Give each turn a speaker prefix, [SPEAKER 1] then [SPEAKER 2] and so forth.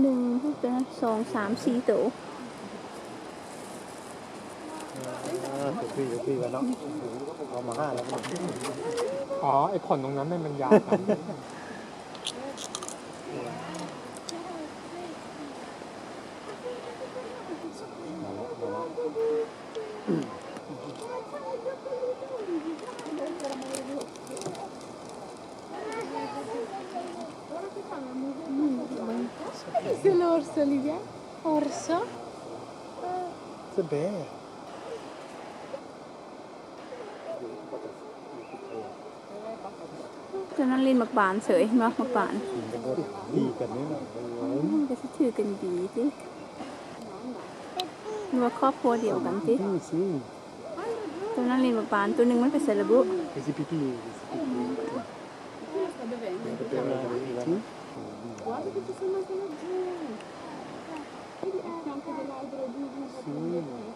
[SPEAKER 1] หนึ่งตัวนั้นสองสามสี่ตัว
[SPEAKER 2] ถูกพี่ถูกพี่กันเนาะเอามาห้าแล้วก็
[SPEAKER 3] อ๋อ ไอ้ขนตรงนั้นเนี่ยมันยาวครับ
[SPEAKER 1] Se l'orso lì via? Orso?
[SPEAKER 2] เสื้อแบะ
[SPEAKER 1] ตัวนั้นลินหมั กบานเฉยมาหมักบาน
[SPEAKER 2] กินกันก็ดีกันนี่นะ
[SPEAKER 1] ก็จะถือกันดีสิหรือว่าครอบครัวเดียวกันสิ
[SPEAKER 2] พี่สิ
[SPEAKER 1] ตัวนั้นลินหมักบานตัวหนึ่งมันเป็นเซเลบุ
[SPEAKER 2] ไอซีพีพีเป็น
[SPEAKER 4] Sim.